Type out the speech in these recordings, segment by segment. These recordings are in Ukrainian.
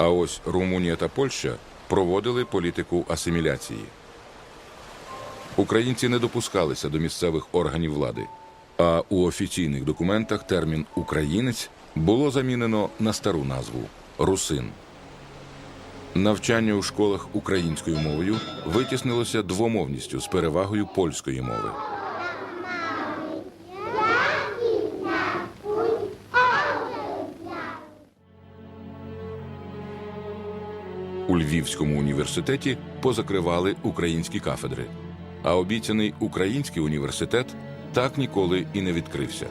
А ось Румунія та Польща проводили політику асиміляції. Українці не допускалися до місцевих органів влади, а у офіційних документах термін українець було замінено на стару назву русин. Навчання у школах українською мовою витіснилося двомовністю з перевагою польської мови. У Львівському університеті позакривали українські кафедри, а обіцяний український університет так ніколи і не відкрився.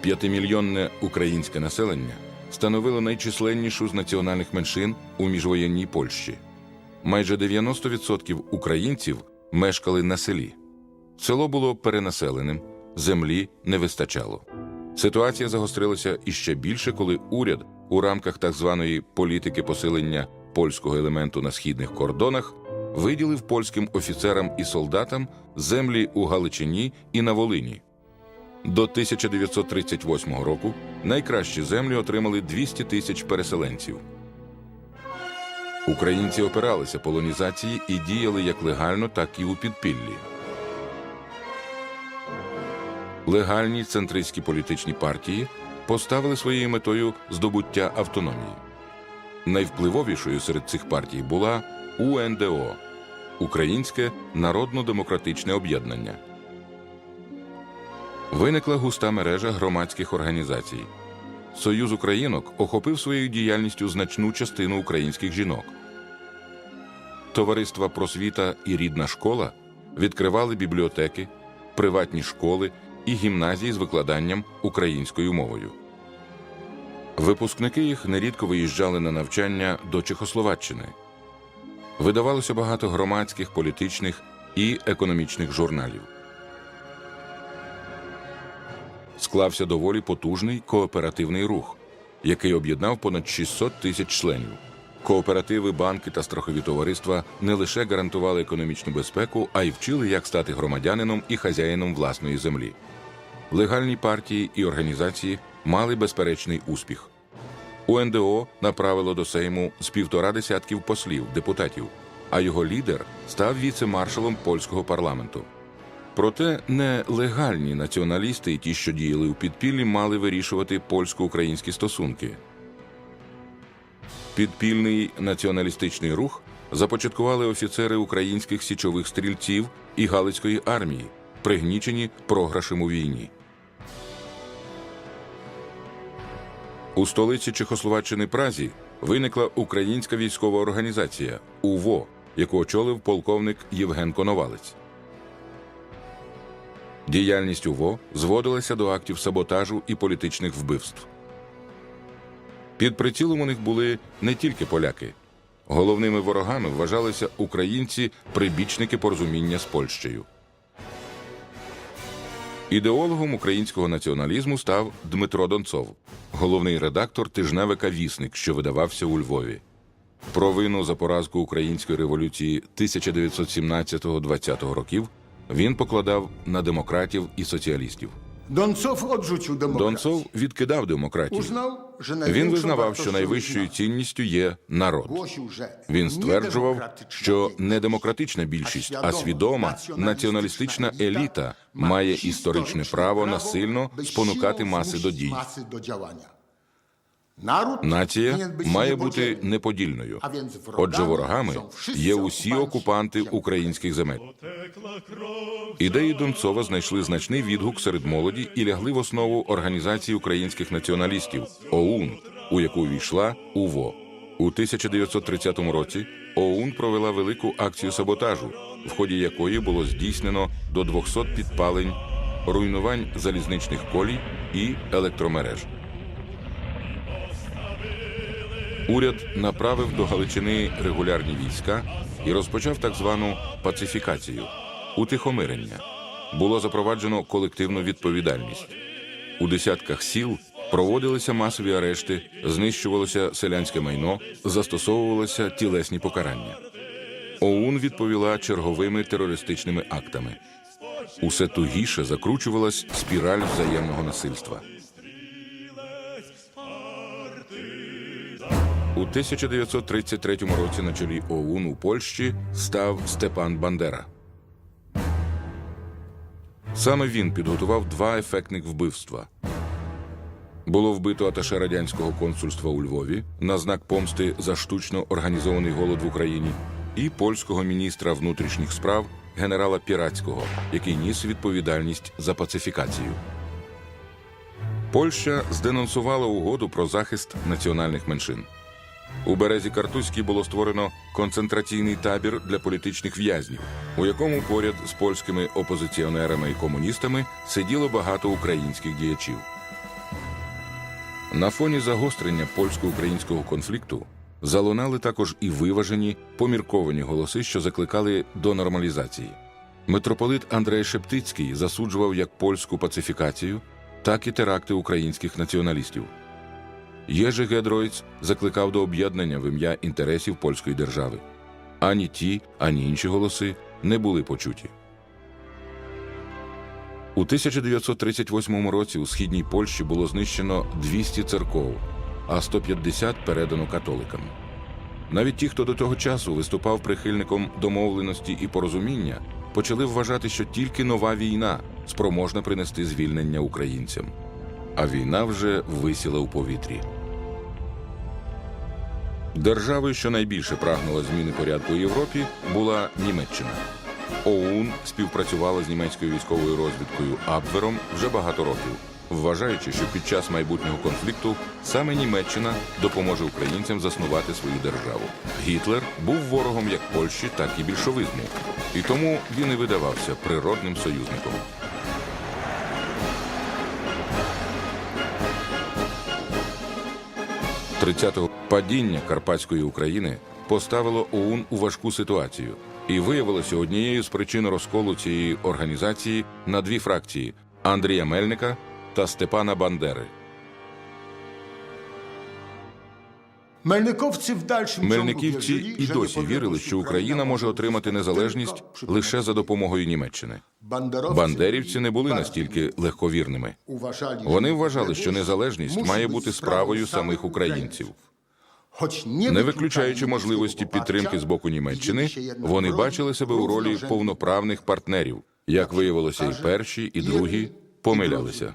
П'ятимільйонне українське населення становило найчисленнішу з національних меншин у міжвоєнній Польщі. Майже 90% українців мешкали на селі. Село було перенаселеним, землі не вистачало. Ситуація загострилася іще більше, коли уряд у рамках так званої політики посилення польського елементу на східних кордонах виділив польським офіцерам і солдатам землі у Галичині і на Волині. До 1938 року найкращі землі отримали 200 тисяч переселенців. Українці опиралися полонізації і діяли як легально, так і у підпіллі. Легальні центристські політичні партії поставили своєю метою здобуття автономії. Найвпливовішою серед цих партій була УНДО Українське народно-демократичне об'єднання. Виникла густа мережа громадських організацій. Союз українок охопив своєю діяльністю значну частину українських жінок. Товариства просвіта і рідна школа відкривали бібліотеки, приватні школи і гімназії з викладанням українською мовою. Випускники їх нерідко виїжджали на навчання до Чехословаччини. Видавалося багато громадських, політичних і економічних журналів. Склався доволі потужний кооперативний рух, який об'єднав понад 600 тисяч членів. Кооперативи, банки та страхові товариства не лише гарантували економічну безпеку, а й вчили, як стати громадянином і хазяїном власної землі. Легальні партії і організації мали безперечний успіх. УНДО направило до Сейму з півтора десятків послів, депутатів, а його лідер став віце-маршалом польського парламенту. Проте не легальні націоналісти і ті, що діяли у підпіллі, мали вирішувати польсько-українські стосунки. Підпільний націоналістичний рух започаткували офіцери українських січових стрільців і Галицької армії, пригнічені програшем у війні. У столиці Чехословаччини Празі виникла українська військова організація УВО, яку очолив полковник Євген Коновалець. Діяльність УВО зводилася до актів саботажу і політичних вбивств. Під прицілом у них були не тільки поляки. Головними ворогами вважалися українці, прибічники порозуміння з Польщею. Ідеологом українського націоналізму став Дмитро Донцов, головний редактор тижневика Вісник, що видавався у Львові. Провину за поразку української революції 1917-20 років він покладав на демократів і соціалістів. Донцов odrzucił демократію. Донцов відкидав демократію. Він визнавав, що найвищою цінністю є народ. Він стверджував, що не демократична більшість, а свідома націоналістична еліта має історичне право насильно спонукати маси до дій. Нація має бути неподільною. Отже, ворогами є усі окупанти окупанти українських земель. Ідеї Донцова знайшли значний відгук серед молоді і лягли в основу організації українських націоналістів ОУН, у яку війшла УВО. У 1930 році ОУН провела велику акцію саботажу, в ході якої було здійснено до 200 підпалень, руйнувань залізничних колій і електромереж. Уряд направив до Галичини регулярні війська і розпочав так звану пацифікацію утихомирення. Було запроваджено колективну відповідальність. У десятках сіл проводилися масові арешти, знищувалося селянське майно, застосовувалися тілесні покарання. ОУН відповіла черговими терористичними актами. Усе тугіше закручувалась спіраль взаємного насильства. 1933 році на чолі ОУН у Польщі став Степан Бандера. Саме він підготував два ефектних вбивства. Було вбито аташе радянського консульства у Львові на знак помсти за штучно організований голод в Україні, і польського міністра внутрішніх справ генерала Піратського, який ніс відповідальність за пацифікацію. Польща зденонсувала угоду про захист національних меншин. У березі Картузькій було створено концентраційний табір для політичних в'язнів, у якому поряд з польськими опозиціонерами і комуністами сиділо багато українських діячів. На фоні загострення польсько-українського конфлікту залунали також і виважені, помірковані голоси, що закликали до нормалізації. Митрополит Андрей Шептицький засуджував як польську пацифікацію, так і теракти українських націоналістів. Єжи Гедройц закликав до об'єднання в ім'я інтересів польської держави. Ані ті, ані інші голоси не були почуті. У 1938 році у східній Польщі було знищено 200 церков, а 150 передано католикам. Навіть ті, хто до того часу виступав прихильником домовленості і порозуміння, почали вважати, що тільки нова війна спроможна принести звільнення українцям. А війна вже висіла у повітрі. Державою, що найбільше прагнула зміни порядку у Європі, була Німеччина. ОУН співпрацювала з німецькою військовою розвідкою Абвером вже багато років, вважаючи, що під час майбутнього конфлікту саме Німеччина допоможе українцям заснувати свою державу. Гітлер був ворогом як Польщі, так і більшовизму, і тому він і видавався природним союзником. Тридцятого падіння Карпатської України поставило ОУН у важку ситуацію і виявилося однією з причин розколу цієї організації на дві фракції Андрія Мельника та Степана Бандери. Мельниковці в дальшому Мельниківці і досі вірили, що Україна може отримати незалежність лише за допомогою Німеччини. Бандерівці не були настільки легковірними. Вони вважали, що незалежність має бути справою самих українців. Не виключаючи можливості підтримки з боку Німеччини, вони бачили себе у ролі повноправних партнерів. Як виявилося, і перші, і другі помилялися.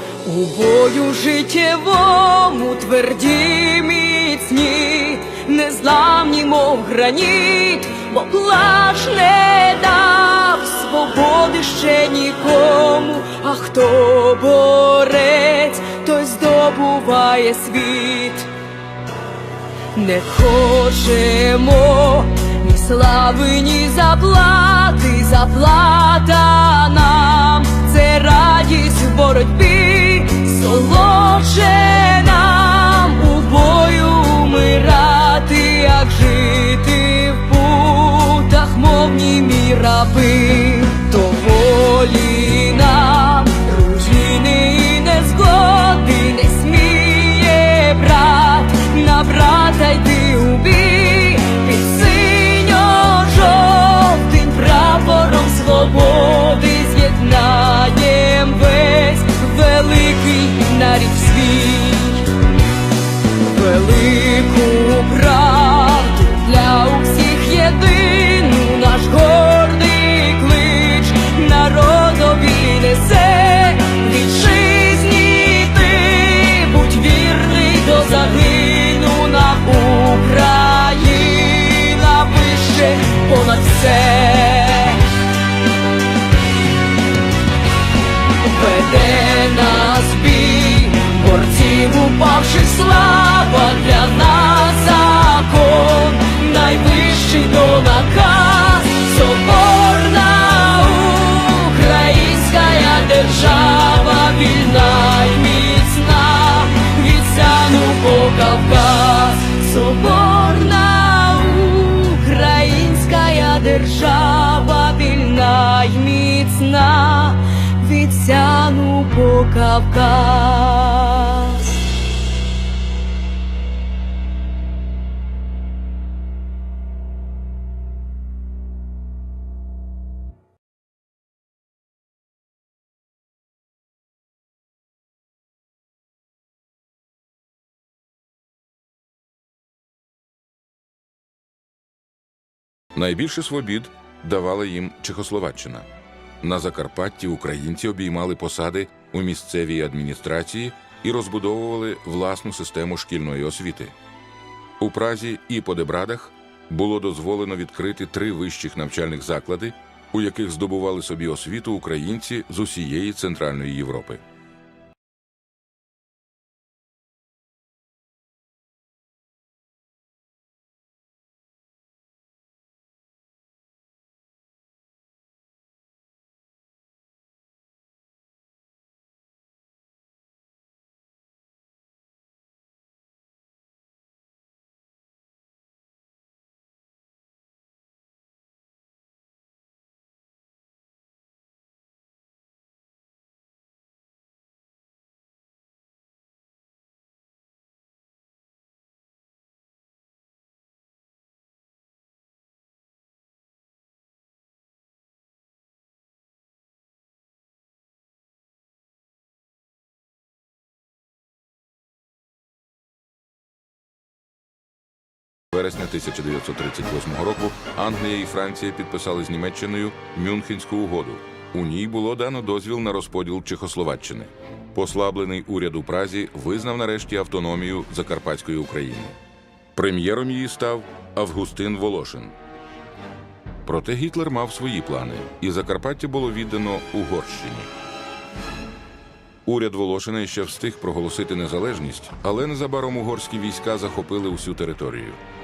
у бою життєвому, тверді міцні, незламні, мов граніт, бо плач не дав свободи ще нікому, а хто борець, той здобуває світ. Не хочемо ні слави, ні заплати, заплата раби, до волі нам руїни і незгоди не сміє брат. На брата йти у бій під синьо-жовтим прапором свободи з'єднаєм весь великий нарід свій. Велику грім упавши слава для нас закон, найвищий до наказ, соборна українська держава, вільна й міцна, від сяну по Кавказ, соборна українська держава, вільна й міцна. Від сяну по Кавказ Найбільше свобід давала їм Чехословаччина. На Закарпатті українці обіймали посади у місцевій адміністрації і розбудовували власну систему шкільної освіти. У Празі і Подебрадах було дозволено відкрити три вищих навчальних заклади, у яких здобували собі освіту українці з усієї Центральної Європи. Вересня 1938 року Англія і Франція підписали з Німеччиною Мюнхенську угоду. У ній було дано дозвіл на розподіл Чехословаччини. Послаблений уряд у Празі визнав нарешті автономію Закарпатської України. Прем'єром її став Августин Волошин. Проте Гітлер мав свої плани, і Закарпаття було віддано Угорщині. Уряд Волошина ще встиг проголосити незалежність, але незабаром угорські війська захопили усю територію. –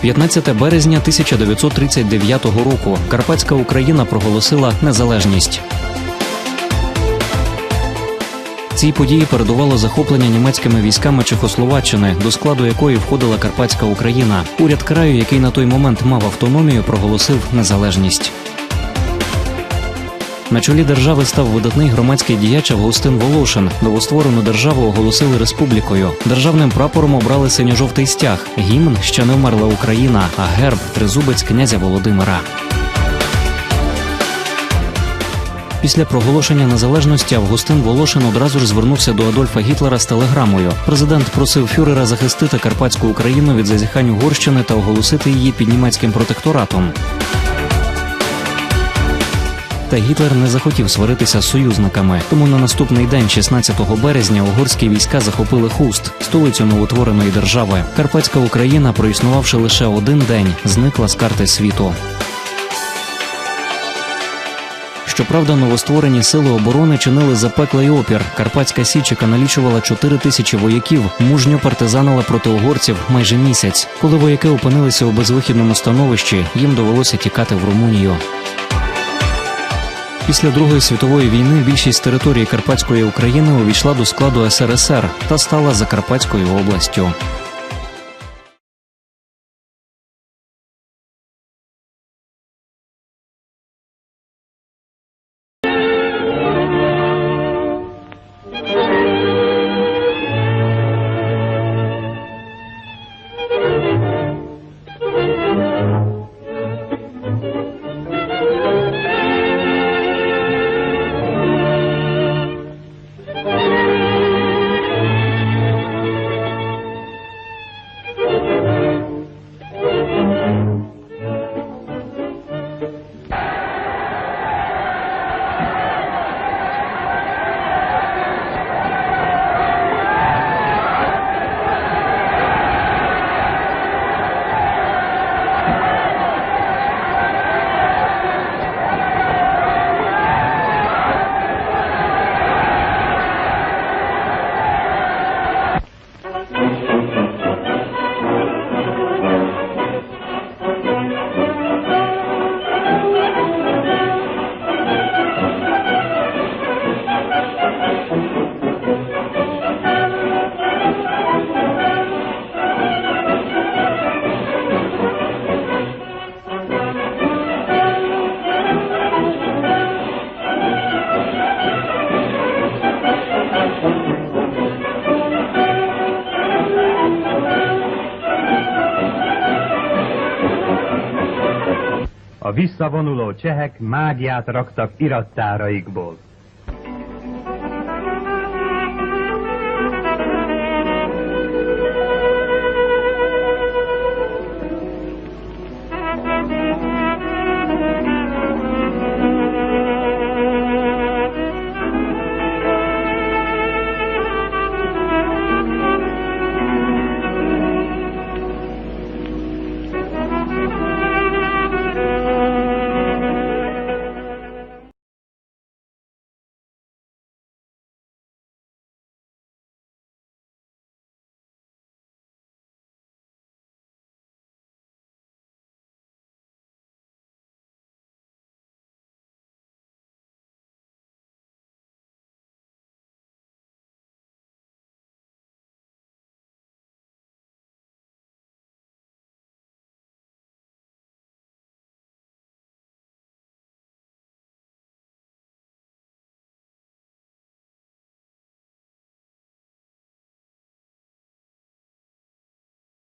15 березня 1939 року Карпатська Україна проголосила незалежність. Цій події передувало захоплення німецькими військами Чехословаччини, до складу якої входила Карпатська Україна. Уряд краю, який на той момент мав автономію, проголосив незалежність. На чолі держави став видатний громадський діяч Августин Волошин. Новостворену державу оголосили республікою. Державним прапором обрали синьо-жовтий стяг. Гімн ще не вмерла Україна, а герб тризубець князя Володимира. Після проголошення незалежності Августин Волошин одразу ж звернувся до Адольфа Гітлера з телеграмою. Президент просив фюрера захистити Карпатську Україну від зазіхань Угорщини та оголосити її під німецьким протекторатом. Та Гітлер не захотів сваритися з союзниками. Тому на наступний день, 16 березня, угорські війська захопили хуст, столицю новотвореної держави. Карпатська Україна, проіснувавши лише один день, зникла з карти світу. Щоправда, новостворені сили оборони чинили запеклий опір. Карпатська Січ, яка налічувала 4 тисячі вояків, мужньо партизанила проти угорців майже місяць. Коли вояки опинилися у безвихідному становищі, їм довелося тікати в Румунію. Після Другої світової війни більшість території Карпатської України увійшла до складу СРСР та стала Закарпатською областю. A visszavonuló csehek mágiát raktak irattáraikból.